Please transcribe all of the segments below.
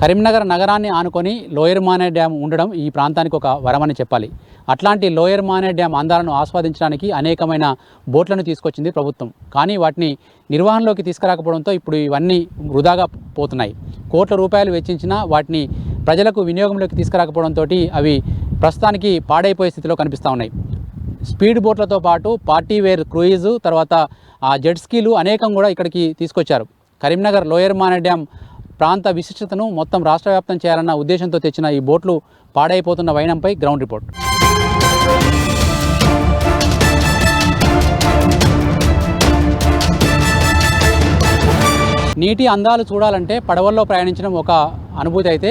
కరీంనగర్ నగరాన్ని ఆనుకొని లోయర్ మానే డ్యామ్ ఉండడం ఈ ప్రాంతానికి ఒక వరమని చెప్పాలి. అట్లాంటి లోయర్ మానే డ్యామ్ అందాలను ఆస్వాదించడానికి అనేకమైన బోట్లను తీసుకొచ్చింది ప్రభుత్వం. కానీ వాటిని నిర్వహణలోకి తీసుకురాకపోవడంతో ఇప్పుడు ఇవన్నీ వృధాగా పోతున్నాయి. కోట్ల రూపాయలు వెచ్చించినా వాటిని ప్రజలకు వినియోగంలోకి తీసుకురాకపోవడంతో అవి ప్రస్తుతానికి పాడైపోయే స్థితిలో కనిపిస్తూ ఉన్నాయి. స్పీడ్ బోట్లతో పాటు పార్టీ వేర్ క్రూయిజ్ తర్వాత ఆ జెట్ స్కీలు అనేకం కూడా ఇక్కడికి తీసుకొచ్చారు. కరీంనగర్ లోయర్ మానే డ్యామ్ ప్రాంత విశిష్టతను మొత్తం రాష్ట్ర వ్యాప్తం చేయాలన్న ఉద్దేశంతో తెచ్చిన ఈ బోట్లు పాడైపోతున్న వైనంపై గ్రౌండ్ రిపోర్ట్. నీటి అందాలు చూడాలంటే పడవల్లో ప్రయాణించడం ఒక అనుభూతి అయితే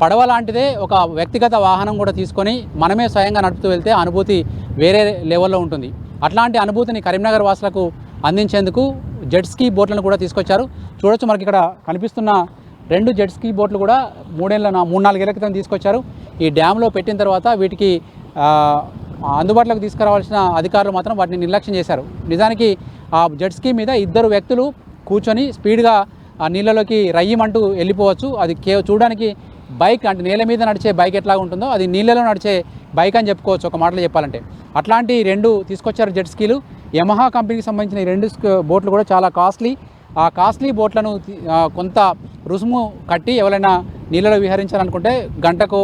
పడవ లాంటిదే ఒక వ్యక్తిగత వాహనం కూడా తీసుకొని మనమే స్వయంగా నడుపుతూ వెళ్తే అనుభూతి వేరే లెవెల్లో ఉంటుంది. అట్లాంటి అనుభూతిని కరీంనగర్ వాసులకు అందించేందుకు జెట్ స్కీ బోట్లను కూడా తీసుకొచ్చారు. చూడొచ్చు మనకి ఇక్కడ కనిపిస్తున్న రెండు జెట్ స్కీ బోట్లు కూడా మూడేళ్ళ మూడు నాలుగేళ్ళ క్రితం తీసుకొచ్చారు. ఈ డ్యాంలో పెట్టిన తర్వాత వీటికి అందుబాటులోకి తీసుకురావాల్సిన అధికారులు మాత్రం వాటిని నిర్లక్ష్యం చేశారు. నిజానికి ఆ జెట్ స్కీ మీద ఇద్దరు వ్యక్తులు కూర్చొని స్పీడ్గా ఆ నీళ్ళలోకి రయ్యమంటూ వెళ్ళిపోవచ్చు. అది కే చూడడానికి బైక్ అంటే నేల మీద నడిచే బైక్ ఎట్లా ఉంటుందో అది నీళ్ళలో నడిచే బైక్ అని చెప్పుకోవచ్చు ఒక మాటలో చెప్పాలంటే. అట్లాంటి రెండు తీసుకొచ్చారు జెట్ స్కీలు యమహా కంపెనీకి సంబంధించిన ఈ రెండు బోట్లు కూడా చాలా కాస్ట్లీ. ఆ కాస్ట్లీ బోట్లను కొంత రుసుము కట్టి ఎవరైనా నీళ్ళలో విహరించాలనుకుంటే గంటకు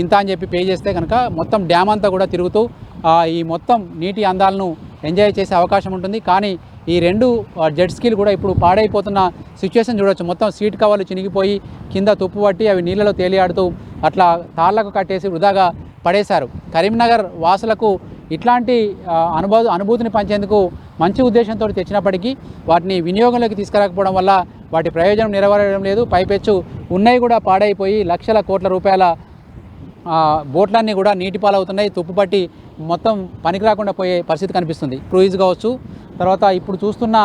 ఇంత అని చెప్పి పే చేస్తే కనుక మొత్తం డ్యామ్ అంతా కూడా తిరుగుతూ ఈ మొత్తం నీటి అందాలను ఎంజాయ్ చేసే అవకాశం ఉంటుంది. కానీ ఈ రెండు జెట్ స్కీలు కూడా ఇప్పుడు పాడైపోతున్న సిచ్యువేషన్ చూడొచ్చు. మొత్తం సీట్ కవర్లు చినిగిపోయి కింద తుప్పు పట్టి అవి నీళ్ళలో తేలియాడుతూ అట్లా తాళ్ళకు కట్టేసి వృధాగా పడేశారు. కరీంనగర్ వాసులకు ఇట్లాంటి అనుభవ అనుభూతిని పంచేందుకు మంచి ఉద్దేశంతో తెచ్చినప్పటికీ వాటిని వినియోగంలోకి తీసుకురాకపోవడం వల్ల వాటి ప్రయోజనం నెరవేరడం లేదు. పైపెచ్చు ఉన్నాయి కూడా పాడైపోయి లక్షల కోట్ల రూపాయల బోట్లన్నీ కూడా నీటి పాలవుతున్నాయి. తుప్పుపట్టి మొత్తం పనికి రాకుండా పోయే పరిస్థితి కనిపిస్తుంది. క్రూయిజ్ కావచ్చు తర్వాత ఇప్పుడు చూస్తున్న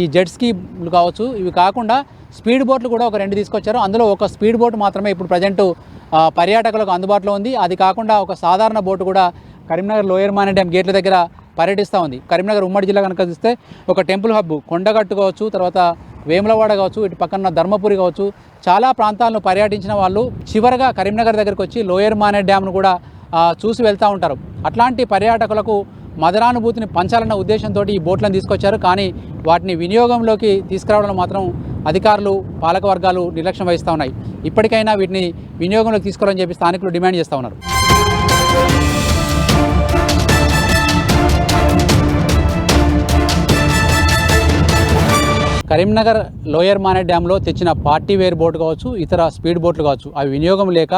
ఈ జెట్ స్కీలు కావచ్చు ఇవి కాకుండా స్పీడ్ బోట్లు కూడా ఒక రెండు తీసుకొచ్చారు. అందులో ఒక స్పీడ్ బోట్ మాత్రమే ఇప్పుడు ప్రజెంట్ పర్యాటకులకు అందుబాటులో ఉంది. అది కాకుండా ఒక సాధారణ బోటు కూడా కరీంనగర్ లోయర్ మానే డ్యామ్ గేట్ల దగ్గర పర్యటిస్తూ ఉంది. కరీంనగర్ ఉమ్మడి జిల్లా కనుక చూస్తే ఒక టెంపుల్ హబ్ కొండగట్టు కావచ్చు తర్వాత వేములవాడ కావచ్చు ఇటు పక్కన ధర్మపురి కావచ్చు చాలా ప్రాంతాలను పర్యటించిన వాళ్ళు చివరగా కరీంనగర్ దగ్గరికి వచ్చి లోయర్ మానే డ్యామ్ను కూడా చూసి వెళ్తూ ఉంటారు. అట్లాంటి పర్యాటకులకు మదరానుభూతిని పంచాలన్న ఉద్దేశంతో ఈ బోట్లను తీసుకొచ్చారు. కానీ వాటిని వినియోగంలోకి తీసుకురావడం మాత్రం అధికారులు పాలక వర్గాలు నిర్లక్ష్యం వహిస్తూ ఉన్నాయి. ఇప్పటికైనా వీటిని వినియోగంలోకి తీసుకోవాలని చెప్పి స్థానికులు డిమాండ్ చేస్తూ ఉన్నారు. కరీంనగర్ లోయర్ మానే డ్యాంలో తెచ్చిన పార్టీ వేర్ బోట్ కావచ్చు ఇతర స్పీడ్ బోట్లు కావచ్చు అవి వినియోగం లేక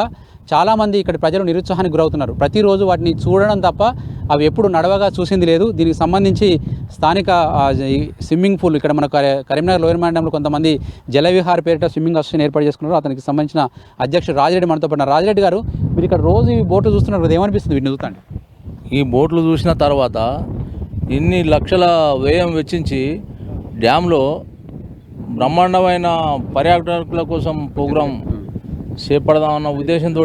చాలామంది ఇక్కడ ప్రజలు నిరుత్సాహానికి గురవుతున్నారు. ప్రతిరోజు వాటిని చూడడం తప్ప అవి ఎప్పుడు నడవగా చూసింది లేదు. దీనికి సంబంధించి స్థానిక ఈ స్విమ్మింగ్ పూల్ ఇక్కడ మన కరీంనగర్ లోయర్ మానే కొంతమంది జలవిహార్ పేరిట స్విమ్మింగ్ అసోసియేషన్ ఏర్పాటు చేసుకున్నారు. అతనికి సంబంధించిన అధ్యక్షుడు రాజిరెడ్డి మనతో పడిన రాజిరెడ్డి గారు మీరు ఇక్కడ రోజు ఈ బోట్లు చూస్తున్నారు కదా ఏమనిపిస్తుంది వీటిని చూస్తాండి ఈ బోట్లు చూసిన తర్వాత ఇన్ని లక్షల వ్యయం వెచ్చించి డ్యాంలో బ్రహ్మాండమైన పర్యాటకుల కోసం ప్రోగ్రాం చేపడదామన్న ఉద్దేశంతో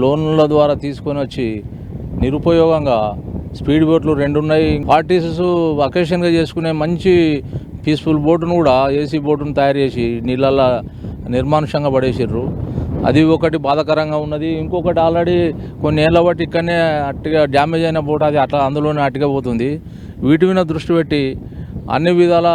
లోన్ల ద్వారా తీసుకొని వచ్చి నిరుపయోగంగా స్పీడ్ బోట్లు రెండు ఉన్నాయి పార్టీస్ అకేషన్గా చేసుకునే మంచి పీస్ఫుల్ బోటును కూడా ఏసీ బోటును తయారు చేసి నీళ్ళల్లో నిర్మానుషంగా పడేసిర్రు. అది ఒకటి బాధాకరంగా ఉన్నది. ఇంకొకటి ఆల్రెడీ కొన్ని ఏళ్ళ బట్టి ఇక్కడనే అట్టిగా డ్యామేజ్ అయిన బోట్ అది అట్లా అందులోనే అట్టిగా పోతుంది. వీటి మీద దృష్టి పెట్టి అన్ని విధాల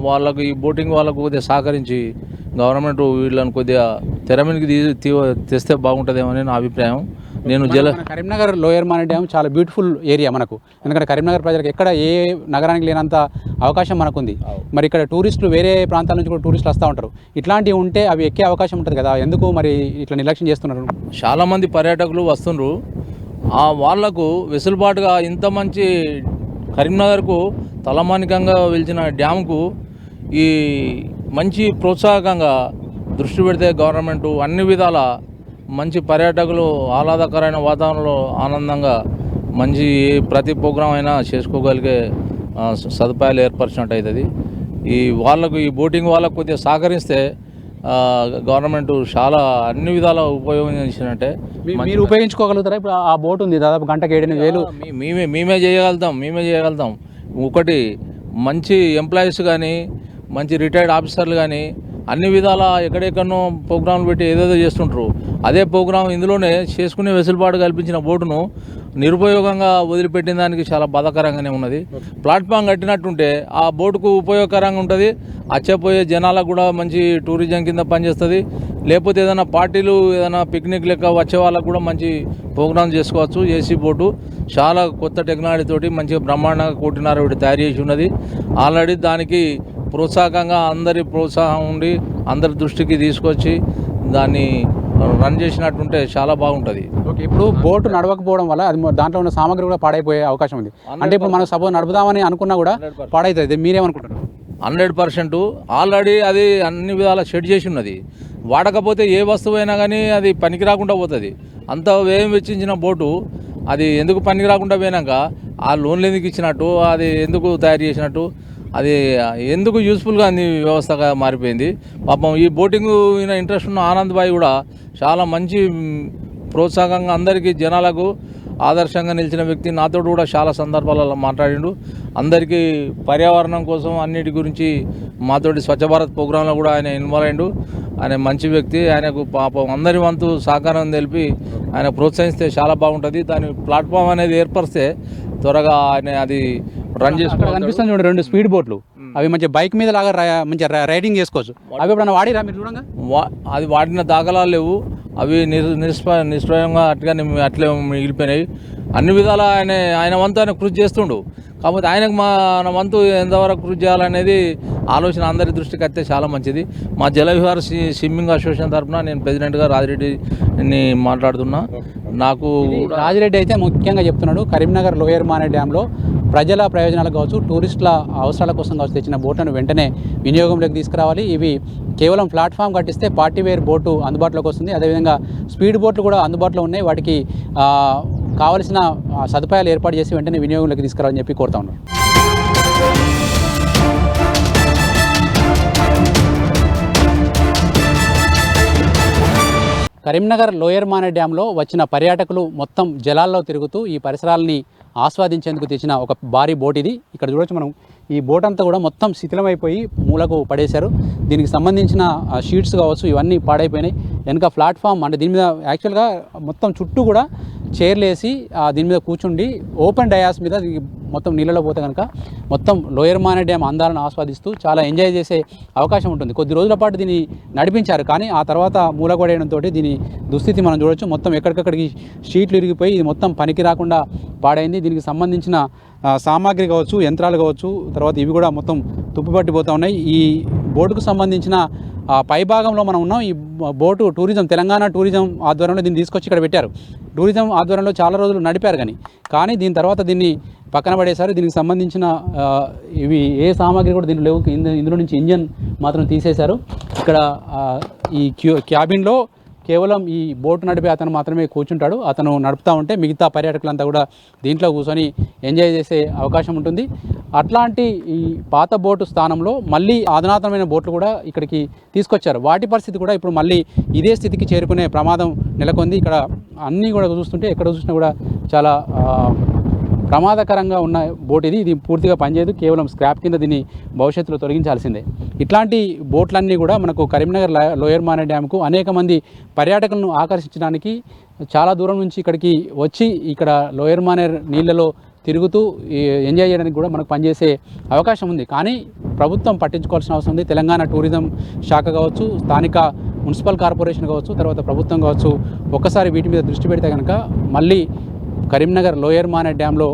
వాళ్ళకు ఈ బోటింగ్ వాళ్ళకు కొద్దిగా సహకరించి గవర్నమెంట్ వీళ్ళని కొద్దిగా తెర మీదకి తీ- తీ- తెస్తే బాగుంటుందేమో అని నా అభిప్రాయం. నేను జల కరీంనగర్ లోయర్ మానే డ్యామ్ చాలా బ్యూటిఫుల్ ఏరియా మనకు. ఎందుకంటే కరీంనగర్ ప్రజలకు ఎక్కడ ఏ నగరానికి లేనంత అవకాశం మనకుంది. మరి ఇక్కడ టూరిస్టులు వేరే ప్రాంతాల నుంచి కూడా టూరిస్టులు వస్తూ ఉంటారు. ఇట్లాంటివి ఉంటే అవి ఎక్కే అవకాశం ఉంటుంది కదా. ఎందుకు మరి ఇట్లా నిర్లక్ష్యం చేస్తున్నారు? చాలామంది పర్యాటకులు వస్తుండ్రు. ఆ వాళ్ళకు వెసులుబాటుగా ఇంత మంచి కరీంనగర్కు తలమానికంగా వెలిచిన డ్యామ్కు ఈ మంచి ప్రోత్సాహకంగా దృష్టి పెడితే గవర్నమెంట్ అన్ని విధాల మంచి పర్యాటకులు ఆహ్లాదకరమైన వాతావరణంలో ఆనందంగా మంచి ప్రతి ప్రోగ్రాం అయినా చేసుకోగలిగే సదుపాయాలు ఏర్పరిచినట్టు అవుతుంది ఈ వాళ్ళకు ఈ బోటింగ్ వాళ్ళకు కొద్దిగా సహకరిస్తే గవర్నమెంట్ చాలా అన్ని విధాల ఉపయోగించినట్టే. మీరు ఉపయోగించుకోగలుగుతారా? ఇప్పుడు ఆ బోట్ ఉంది దాదాపు గంటకి ఏడెనిమిది వేలు. మేమే మేమే చేయగలుగుతాం మేమే చేయగలుగుతాం. ఒకటి మంచి ఎంప్లాయీస్ కానీ మంచి రిటైర్డ్ ఆఫీసర్లు కానీ అన్ని విధాల ఎక్కడెక్కడనో ప్రోగ్రాంలు పెట్టి ఏదేదో చేస్తుంటారు. అదే ప్రోగ్రాం ఇందులోనే చేసుకునే వెసులుబాటు కల్పించిన బోటును నిరుపయోగంగా వదిలిపెట్టిన దానికి చాలా బాధాకరంగానే ఉన్నది. ప్లాట్ఫామ్ కట్టినట్టుంటే ఆ బోటుకు ఉపయోగకరంగా ఉంటుంది. అచ్చపోయే జనాలకు కూడా మంచి టూరిజం కింద పనిచేస్తుంది. లేకపోతే ఏదైనా పార్టీలు ఏదైనా పిక్నిక్ లెక్క వచ్చే వాళ్ళకు కూడా మంచి ప్రోగ్రామ్ చేసుకోవచ్చు. ఏసీ బోటు చాలా కొత్త టెక్నాలజీ తోటి మంచిగా బ్రహ్మాండంగా కోటినార ఒకటి తయారు చేసి ఉన్నది. ఆల్రెడీ దానికి ప్రోత్సాహకంగా అందరి ప్రోత్సాహం ఉండి అందరి దృష్టికి తీసుకొచ్చి దాన్ని రన్ చేసినట్టుంటే చాలా బాగుంటుంది. ఓకే ఇప్పుడు బోటు నడవకపోవడం వల్ల అది దాంట్లో ఉన్న సామాగ్రి కూడా పాడైపోయే అవకాశం ఉంది. అంటే ఇప్పుడు మనం సపోజ్ నడుపుదామని అనుకున్నా కూడా పాడైతుంది. మీరేమనుకుంటారు హండ్రెడ్ పర్సెంట్. ఆల్రెడీ అది అన్ని విధాల షెడ్ చేసి ఉన్నది. వాడకపోతే ఏ వస్తువు అయినా కానీ అది పనికి రాకుండా పోతుంది. అంత వ్యయం వెచ్చించిన బోటు అది ఎందుకు పనికి రాకుండా పోయినాక? ఆ లోన్లు ఎందుకు ఇచ్చినట్టు? అది ఎందుకు తయారు చేసినట్టు? అది ఎందుకు యూస్ఫుల్గా అంది వ్యవస్థగా మారిపోయింది? పాపం ఈ బోటింగ్ ఇంట్రెస్ట్ ఉన్న ఆనంద్ బాయ్ కూడా చాలా మంచి ప్రోత్సాహంగా అందరికీ జనాలకు ఆదర్శంగా నిలిచిన వ్యక్తి. నాతో కూడా చాలా సందర్భాలలో మాట్లాడిండు. అందరికీ పర్యావరణం కోసం అన్నిటి గురించి మాతోటి స్వచ్ఛ భారత్ ప్రోగ్రాంలో కూడా ఆయన ఇన్వాల్వ్ అయ్యిండు ఆయన మంచి వ్యక్తి. ఆయనకు పాపం అందరి వంతు సహకారం తెలిపి ఆయన ప్రోత్సహిస్తే చాలా బాగుంటుంది. దాని ప్లాట్ఫామ్ అనేది ఏర్పరిస్తే త్వరగా ఆయన అది రన్ చేసుకోవాలి. కనిపిస్తుంది చూడండి రెండు స్పీడ్ బోట్లు అవి మంచి బైక్ మీద లాగా మంచి రైడింగ్ చేసుకోవచ్చు. అవి ఎప్పుడన్నా వాడిరా మీరు చూడంగా? వా- అది వాడిన దాఖలాలు లేవు. అవి నిష్ప నిష్ప్రయంగా అట్గానే అట్లే మిగిలిపోయినాయి. అన్ని విధాలా ఆయన ఆయన వంతు ఆయన కృషి చేస్తుండు. కాకపోతే ఆయనకు మా మన వంతు ఎంతవరకు కృషి చేయాలనేది ఆలోచన అందరి దృష్టికి వస్తే చాలా మంచిది. మా జల విహార స్విమ్మింగ్ అసోసియేషన్ తరఫున నేను ప్రెసిడెంట్గా రాజిరెడ్డిని మాట్లాడుతున్నా. నాకు రాజిరెడ్డి అయితే ముఖ్యంగా చెప్తున్నాడు. కరీంనగర్ లోయర్ మానే డ్యాంలో ప్రజల ప్రయోజనాలు కావచ్చు టూరిస్టుల అవసరాల కోసం కావచ్చు తెచ్చిన బోట్లను వెంటనే వినియోగంలోకి తీసుకురావాలి. ఇవి కేవలం ప్లాట్ఫామ్ కట్టిస్తే పార్టీ వేర్ బోటు అందుబాటులోకి వస్తుంది. అదేవిధంగా స్పీడ్ బోట్లు కూడా అందుబాటులో ఉన్నాయి. వాటికి కావలసిన సదుపాయాలు ఏర్పాటు చేసి వెంటనే వినియోగంలోకి తీసుకురావాలని చెప్పి కోరుతా ఉన్నాను. కరీంనగర్ లోయర్ మానే డ్యాంలో వచ్చిన పర్యాటకులు మొత్తం జలాల్లో తిరుగుతూ ఈ పరిసరాలని ఆస్వాదించేందుకు తెచ్చిన ఒక భారీ బోట్ ఇది. ఇక్కడ చూడొచ్చు మనం ఈ బోట్ అంతా కూడా మొత్తం శిథిలమైపోయి మూలకు పడేశారు. దీనికి సంబంధించిన షీట్స్ కావచ్చు ఇవన్నీ పాడైపోయినాయి. వెనక ప్లాట్ఫామ్ అంటే దీని మీద యాక్చువల్గా మొత్తం చుట్టూ కూడా చేర్లేసి దీని మీద కూర్చుండి ఓపెన్ డయాస్ మీద మొత్తం నీళ్ళలో పోతే కనుక మొత్తం లోయర్ మానే డ్యామ్ అందాలను ఆస్వాదిస్తూ చాలా ఎంజాయ్ చేసే అవకాశం ఉంటుంది. కొద్ది రోజుల పాటు దీన్ని నడిపించారు. కానీ ఆ తర్వాత మూలగొడేయడంతో దీని దుస్థితి మనం చూడొచ్చు. మొత్తం ఎక్కడికక్కడికి షీట్లు ఇరిగిపోయి ఇది మొత్తం పనికి రాకుండా పాడైంది. దీనికి సంబంధించిన సామాగ్రి కావచ్చు యంత్రాలు కావచ్చు తర్వాత ఇవి కూడా మొత్తం తుప్పుపట్టిపోతూ ఉన్నాయి. ఈ బోటుకు సంబంధించిన పైభాగంలో పై భాగంలో మనం ఉన్నాం. ఈ బోటు టూరిజం తెలంగాణ టూరిజం ఆధ్వర్యంలో దీన్ని తీసుకొచ్చి ఇక్కడ పెట్టారు. టూరిజం ఆధ్వర్యంలో చాలా రోజులు నడిపారు కానీ కానీ దీని తర్వాత దీన్ని పక్కన పడేశారు దీనికి సంబంధించిన ఇవి ఏ సామాగ్రి కూడా దీంట్లో లేవు. ఇందులో నుంచి ఇంజన్ మాత్రం తీసేశారు. ఇక్కడ ఈ క్యూ క్యాబిన్లో కేవలం ఈ బోటు నడిపే అతను మాత్రమే కూర్చుంటాడు. అతను నడుపుతూ ఉంటే మిగతా పర్యాటకులంతా కూడా దీంట్లో కూర్చొని ఎంజాయ్ చేసే అవకాశం ఉంటుంది. అట్లాంటి ఈ పాత బోటు స్థానంలో మళ్ళీ అధునాతనమైన బోట్లు కూడా ఇక్కడికి తీసుకొచ్చారు. వాటి పరిస్థితి కూడా ఇప్పుడు మళ్ళీ ఇదే స్థితికి చేరుకునే ప్రమాదం నెలకొంది. ఇక్కడ అన్నీ కూడా చూస్తుంటే ఎక్కడ చూసినా కూడా చాలా ప్రమాదకరంగా ఉన్న బోట్ ఇది. ఇది పూర్తిగా పనిచేయదు. కేవలం స్క్రాప్ కింద దీన్ని భవిష్యత్తులో తొలగించాల్సిందే. ఇట్లాంటి బోట్లన్నీ కూడా మనకు కరీంనగర్ లోయర్ మానే డ్యామ్కు అనేక మంది పర్యాటకులను ఆకర్షించడానికి చాలా దూరం నుంచి ఇక్కడికి వచ్చి ఇక్కడ లోయర్ మానేర్ నీళ్ళలో తిరుగుతూ ఈ ఎంజాయ్ చేయడానికి కూడా మనకు పనిచేసే అవకాశం ఉంది. కానీ ప్రభుత్వం పట్టించుకోవాల్సిన అవసరం ఉంది. తెలంగాణ టూరిజం శాఖ కావచ్చు స్థానిక మున్సిపల్ కార్పొరేషన్ కావచ్చు తర్వాత ప్రభుత్వం కావచ్చు ఒక్కసారి వీటి మీద దృష్టి పెడితే కనుక మళ్ళీ కరీంనగర్ లోయర్ మానే డ్యాంలో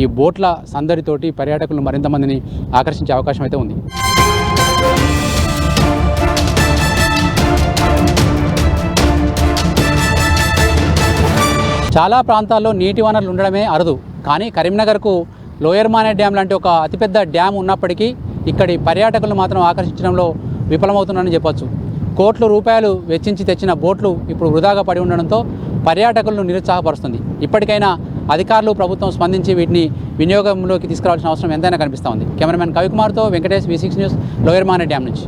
ఈ బోట్ల సందడితోటి పర్యాటకులను మరింత మందిని ఆకర్షించే అవకాశం అయితే ఉంది. చాలా ప్రాంతాల్లో నీటి వనరులు ఉండడమే అరుదు. కానీ కరీంనగర్కు లోయర్ మానే డ్యామ్ లాంటి ఒక అతిపెద్ద డ్యామ్ ఉన్నప్పటికీ ఇక్కడి పర్యాటకులను మాత్రం ఆకర్షించడంలో విఫలమవుతున్నారని చెప్పొచ్చు. కోట్ల రూపాయలు వెచ్చించి తెచ్చిన బోట్లు ఇప్పుడు వృధాగా పడి ఉండడంతో పర్యాటకులను నిరుత్సాహపరుస్తుంది. ఇప్పటికైనా అధికారులు ప్రభుత్వం స్పందించి వీటిని వినియోగంలోకి తీసుకురావాల్సిన అవసరం ఎంతైనా కనిపిస్తోంది cameraman కవికుమార్తో Venkatesh V six news lower Manair dam నుంచి.